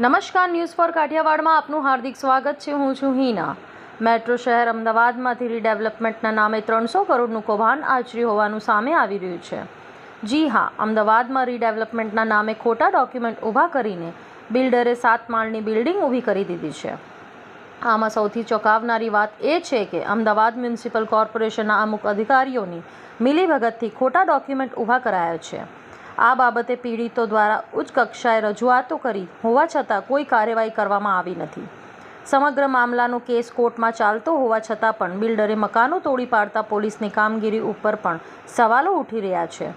નમસ્કાર, news for કાઠિયાવાડમાં આપનું હાર્દિક સ્વાગત છે. હું છું હિના. મેટ્રો શહેર અમદાવાદમાંથી રીડેવલપમેન્ટના નામે ત્રણસો કરોડનું કૌભાંડ આચર્યું હોવાનું સામે આવી રહ્યું છે. જી હા, અમદાવાદમાં રીડેવલપમેન્ટના નામે ખોટા ડોક્યુમેન્ટ ઊભા કરીને બિલ્ડરે સાત માળની બિલ્ડિંગ ઊભી કરી દીધી છે. આમાં સૌથી ચોંકાવનારી વાત એ છે કે અમદાવાદ મ્યુનિસિપલ કોર્પોરેશનના અમુક અધિકારીઓની મિલીભગતથી ખોટા ડોક્યુમેન્ટ ઊભા કરાયા છે. આ બાબતે પીડિતો દ્વારા ઉચ્ચ કક્ષાએ રજૂઆતો કરી હોવા છતાં કોઈ કાર્યવાહી કરવામાં આવી નથી. સમગ્ર મામલાનો કેસ કોર્ટમાં ચાલતો હોવા છતાં પણ બિલ્ડરે મકાનો તોડી પાડતા પોલીસની કામગીરી ઉપર પણ સવાલો ઉઠી રહ્યા છે.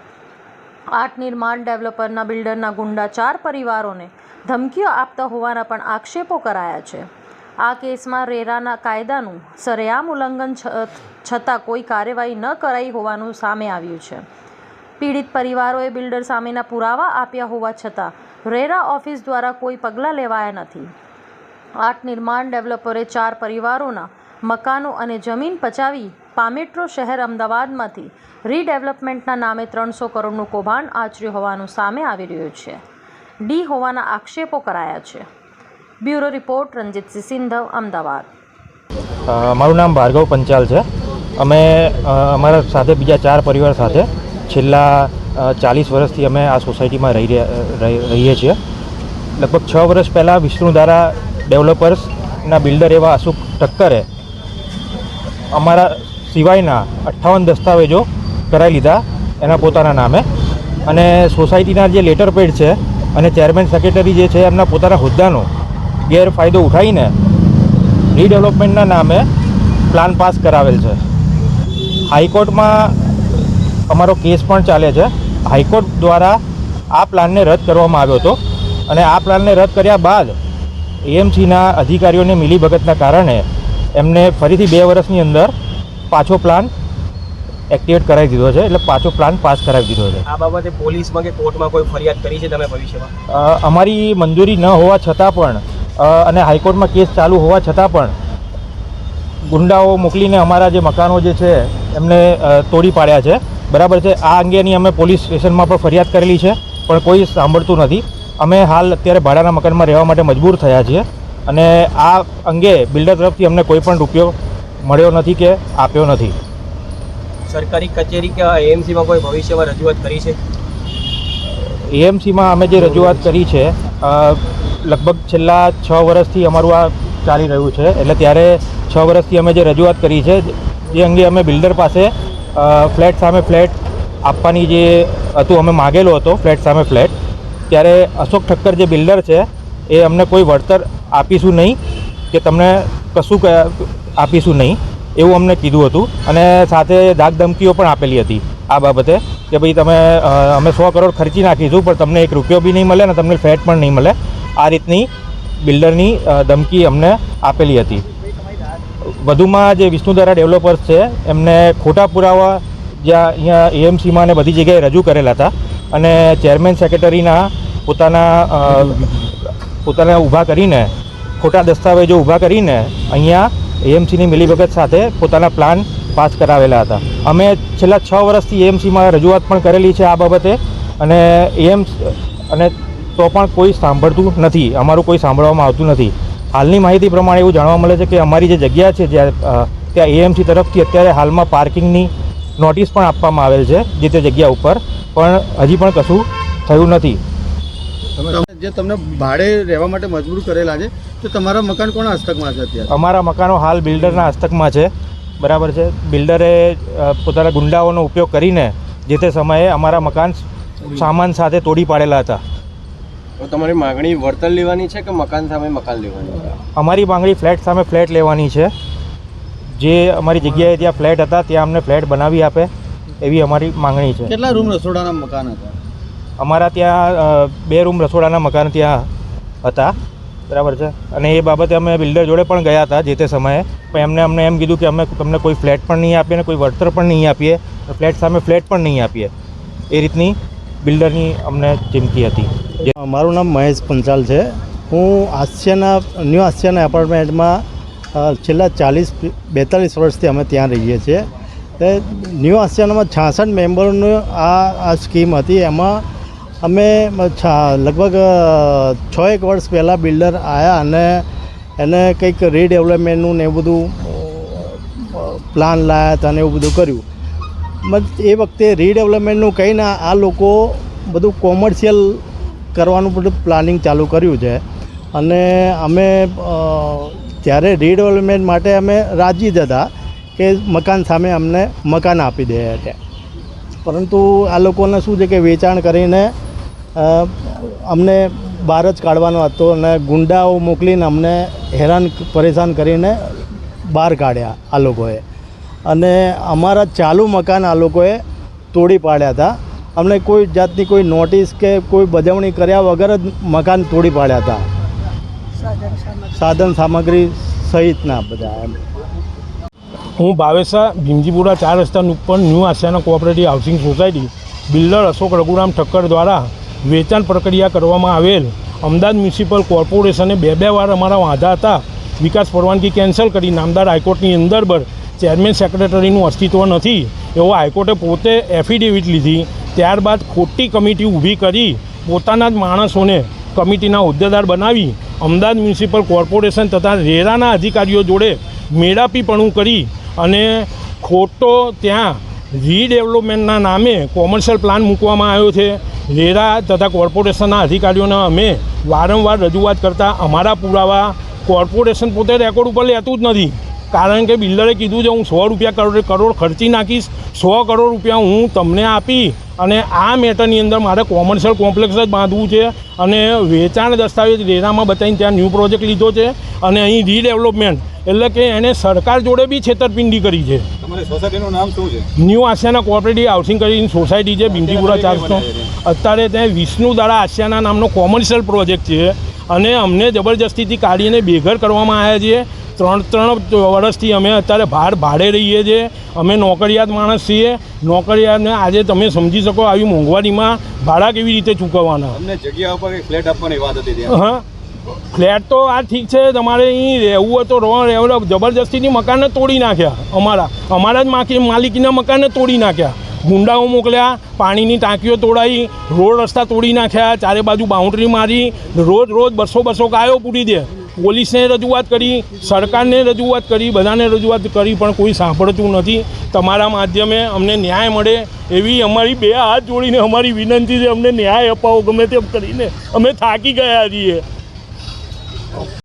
આઠ નિર્માણ ડેવલપરના બિલ્ડરના ગુંડા ચાર પરિવારોને ધમકીઓ આપતા હોવાના પણ આક્ષેપો કરાયા છે. આ કેસમાં રેરાના કાયદાનું સરેઆમ ઉલ્લંઘન છતાં કોઈ કાર્યવાહી ન કરાઈ હોવાનું સામે આવ્યું છે. પીડિત પરિવારોએ બિલ્ડર સામેના પુરાવા આપ્યા હોવા છતાં રેરા ઓફિસ દ્વારા કોઈ પગલાં લેવાયા નથી. આઠ નિર્માણ ડેવલપરે ચાર પરિવારોના મકાનો અને જમીન પચાવી પામેટ્રો શહેર અમદાવાદમાંથી રીડેવલપમેન્ટના નામે ત્રણસો કરોડનું કૌભાંડ આચર્યું હોવાનું સામે આવી રહ્યું છે. ડી હોવાના આક્ષેપો કરાયા છે. Bureau report Ranjitsinh Sindhav, Ahmedabad. મારું નામ ભાર્ગવ પંચાલ છે. અમે અમારા સાથે બીજા ચાર પરિવાર સાથે છેલ્લા ચાલીસ વર્ષથી અમે આ સોસાયટીમાં રહી રહીએ છીએ. લગભગ છ વર્ષ પહેલાં વિષ્ણુધારા ડેવલપર્સના બિલ્ડર એવા અશોક ઠક્કરે અમારા સિવાયના અઠ્ઠાવન દસ્તાવેજો કરાવી લીધા એના પોતાના નામે. અને સોસાયટીના જે લેટર પેડ છે અને ચેરમેન સેક્રેટરી જે છે એમના પોતાના હોદ્દાનો ગેરફાયદો ઉઠાવીને રીડેવલપમેન્ટના નામે પ્લાન પાસ કરાવેલ છે. હાઈકોર્ટમાં અમારો કેસ પણ ચાલે છે. હાઈકોર્ટ દ્વારા આ પ્લાનને રદ કરવામાં આવ્યો હતો અને આ પ્લાનને રદ કર્યા બાદ એએમસીના અધિકારીઓને મિલીભગતના કારણે એમને ફરીથી બે વર્ષની અંદર પાછો પ્લાન એક્ટિવેટ કરાવી દીધો છે. એટલે પાછો પ્લાન પાસ કરાવી દીધો છે. આ બાબતે પોલીસમાં કે કોર્ટમાં કોઈ ફરિયાદ કરી છે તમે ભવિષ્યમાં? અમારી મંજૂરી ન હોવા છતાં પણ અને હાઈકોર્ટમાં કેસ ચાલુ હોવા છતાં પણ ગુંડાઓ મોકલીને અમારા જે મકાનો જે છે એમને તોડી પાડ્યા છે. બરાબર છે. આ અંગેની અમે પોલીસ સ્ટેશનમાં પણ ફરિયાદ કરેલી છે પણ કોઈ સાંભળતું નથી. અમે હાલ અત્યારે ભાડાના મકાનમાં રહેવા માટે મજબૂર થયા છીએ અને આ અંગે બિલ્ડર તરફથી અમને કોઈ પણ રૂપિયો મળ્યો નથી કે આપ્યો નથી. સરકારી કચેરી કે એએમસીમાં કોઈ ભવિષ્યમાં રજૂઆત કરી છે? એએમસીમાં અમે જે રજૂઆત કરી છે લગભગ છેલ્લા છ વર્ષથી અમારું આ ચાલી રહ્યું છે. એટલે ત્યારે છ વર્ષથી અમે જે રજૂઆત કરી છે જે અંગે અમે બિલ્ડર પાસે ફ્લેટ સામે ફ્લેટ આપવાની જે હતું, અમે માગેલો હતો, ફ્લેટ સામે ફ્લેટ. ત્યારે અશોક ઠક્કર જે બિલ્ડર છે, એ અમને કોઈ વળતર આપીશું નહીં, કે તમને કશું આપીશું નહીં, એવું અમને કીધું હતું. અને સાથે ધાક ધમકીઓ પણ આપેલી હતી આ બાબતે, કે ભાઈ તમે અમે સો કરોડ ખર્ચી નાખીશું, પણ તમને એક રૂપિયો બી નહીં મળે ને તમને ફ્લેટ પણ નહીં મળે. આ રીતની બિલ્ડરની ધમકી અમને આપેલી હતી. વધુમાં જે વિષ્ણુધારા ડેવલપર્સ છે, એમને ખોટા પુરાવા જ્યાં અહીંયા એએમસીમાં ને બધી જગ્યાએ રજૂ કરેલા હતા. અને ચેરમેન સેક્રેટરીના પોતાના પોતાના ઊભા કરીને, ખોટા દસ્તાવેજો ઊભા કરીને અહીંયા એએમસીની મિલીભગત સાથે પોતાના પ્લાન પાસ કરાવેલા હતા. અમે છેલ્લા છ વર્ષથી એએમસીમાં રજૂઆત પણ કરેલી છે આ બાબતે અને એએમ અને તો પણ કોઈ સાંભળતું નથી. અમારું કોઈ સાંભળવામાં આવતું નથી. હાલની માહિતી પ્રમાણે એવું જાણવા મળે છે કે અમારી જે જગ્યા છે જ્યાં ત્યાં એએમસી તરફથી અત્યારે હાલમાં પાર્કિંગની નોટિસ પણ આપવામાં આવેલ છે જે તે જગ્યા ઉપર. પણ હજી પણ કશું થયું નથી. જે તમને ભાડે રહેવા માટે મજબૂર કરેલા છે તો તમારા મકાન કોના હસ્તકમાં છે અત્યારે? અમારા મકાનો હાલ બિલ્ડરના હસ્તકમાં છે. બરાબર છે. બિલ્ડરે પોતાના ગુંડાઓનો ઉપયોગ કરીને જે તે સમયે અમારા મકાન સામાન સાથે તોડી પાડેલા હતા. તો તમારી માંગણી વળતર લેવાની છે કે મકાન સામે મકાન લેવાની છે? અમારી માંગણી ફ્લેટ સામે ફ્લેટ લેવાની છે. જે અમારી જગ્યાએ ત્યાં ફ્લેટ હતા ત્યાં અમને ફ્લેટ બનાવી આપે એવી અમારી માંગણી છે. કેટલા રૂમ રસોડાના મકાન હતા? અમારા ત્યાં બે રૂમ રસોડાના મકાન ત્યાં હતા. બરાબર છે? અને એ બાબતે અમે બિલ્ડર જોડે પણ ગયા હતા જે તે સમયે. પણ એમને અમને એમ કીધું કે અમે તમને કોઈ ફ્લેટ પણ નહીં આપીએ ને કોઈ વળતર પણ નહીં આપીએ. ફ્લેટ સામે ફ્લેટ પણ નહીં આપીએ. એ રીતની બિલ્ડરની અમને ચીમકી હતી. મારું નામ મહેશ પંચાલ છે. હું આસિયાના, ન્યૂ આસિયાના એપાર્ટમેન્ટમાં છેલ્લા ચાલીસ, બેતાલીસ વર્ષથી અમે ત્યાં રહીએ છીએ. તે ન્યૂ આસિયાનામાં છાસઠ મેમ્બરોનું આ આ સ્કીમ હતી. એમાં અમે લગભગ છ એક વર્ષ પહેલાં બિલ્ડર આવ્યા અને એને કંઈક રીડેવલપમેન્ટનું ને એવું બધું પ્લાન લાવ્યા હતા ને એવું બધું કર્યું. એ વખતે રીડેવલપમેન્ટનું કહીને આ લોકો બધું કોમર્શિયલ કરવાનું બધું પ્લાનિંગ ચાલુ કર્યું છે. અને અમે જ્યારે રીડેવલપમેન્ટ માટે અમે રાજી જ હતા કે મકાન સામે અમને મકાન આપી દે છે. પરંતુ આ લોકોને શું છે કે વેચાણ કરીને અમને બહાર જ કાઢવાનો હતો અને ગુંડાઓ મોકલીને અમને હેરાન, પરેશાન કરીને બહાર કાઢ્યા આ લોકોએ. અને અમારા ચાલુ મકાન આ લોકોએ તોડી પાડ્યા હતા. અમને કોઈ જાતની કોઈ નોટિસ કે કોઈ બજવણી કર્યા વગર જ મકાન તોડી પાડ્યા હતા. સાધન સામગ્રી સહિતના બધા એમ. હું ભાવેશા, ભીમજીપુરા ચાર રસ્તા ઉપર new Aashiyana cooperative housing society, builder Ashok Raghuram Thakkar દ્વારા વેચાણ પ્રક્રિયા કરવામાં આવેલ. અમદાવાદ મ્યુનિસિપલ કોર્પોરેશને બે બે વાર અમારા વાંધા હતા. વિકાસ પરવાનગી કેન્સલ કરી નામદાર હાઈકોર્ટની અંદર પર ચેરમેન સેક્રેટરીનું અસ્તિત્વ નથી, એવો હાઈકોર્ટે પોતે એફિડેવિટ લીધી. ત્યારબાદ ખોટી કમિટી ઊભી કરી, પોતાના જ માણસોને કમિટીના હોદ્દેદાર બનાવી, અમદાવાદ મ્યુનિસિપલ કોર્પોરેશન તથા રેરાના અધિકારીઓ જોડે મેળાપીપણું કરી અને ખોટો ત્યાં રીડેવલપમેન્ટના નામે કોમર્શિયલ પ્લાન મૂકવામાં આવ્યો છે. રેરા તથા કોર્પોરેશનના અધિકારીઓને અમે વારંવાર રજૂઆત કરતાં અમારા પુરાવા કોર્પોરેશન પોતે રેકોર્ડ ઉપર લેતું જ નથી. કારણ કે બિલ્ડરે કીધું છે હું સો રૂપિયા કરોડ કરોડ ખર્ચી નાખીશ. સો કરોડ રૂપિયા હું તમને આપી અને આ મેટરની અંદર મારે કોમર્શિયલ કોમ્પ્લેક્સ જ બાંધવું છે અને વેચાણ દસ્તાવેજ રેરામાં બતાવીને ત્યાં ન્યૂ પ્રોજેક્ટ લીધો છે અને અહીં રીડેવલપમેન્ટ. એટલે કે એણે સરકાર જોડે બી છેતરપિંડી કરી છે. સોસાયટીનું નામ શું છે? ન્યૂ આસિયાના કોઓપરેટિવ હાઉસિંગ કરીને સોસાયટી છે બિંદીપુરા ચાર્જનો અત્યારે ત્યાં વિષ્ણુ દાડા આસિયાના નામનો કોમર્શિયલ પ્રોજેક્ટ છે અને અમને જબરજસ્તીથી કાઢીને બેઘર કરવામાં આવ્યા છીએ. ત્રણ ત્રણ વર્ષથી અમે અત્યારે ભાર ભાડે રહીએ છીએ. અમે નોકરિયાત માણસ છીએ. નોકરિયાતને આજે તમે સમજી શકો આવી મોંઘવારીમાં ભાડા કેવી રીતે ચૂકવવાના. અમને જગ્યા ઉપર ફ્લેટ આપવાની વાત હતી હા. ફ્લેટ તો આ ઠીક છે તમારે અહીં રહેવું હોય તો રહો રહેવું જબરજસ્તીની મકાનને તોડી નાખ્યા અમારા. અમારા જ માકી માલિકીના મકાનને તોડી નાખ્યા. ગુંડાઓ મોકલ્યા પાણીની ટાંકીઓ તોડાઈ રોડ રસ્તા તોડી નાખ્યા ચારે બાજુ બાઉન્ડ્રી મારી રોજ રોજ બસો બસો ગાયો પૂરી દે. પોલીસને રજૂઆત કરી, સરકારને રજૂઆત કરી, બધાને રજૂઆત કરી, પણ કોઈ સાંભળતું નથી. તમારા માધ્યમે અમને ન્યાય મળે એવી અમારી બે હાથ જોડીને અમારી વિનંતી છે, અમને ન્યાય અપાવો, ગમે તેમ કરીને. અમે થાકી ગયા છીએ.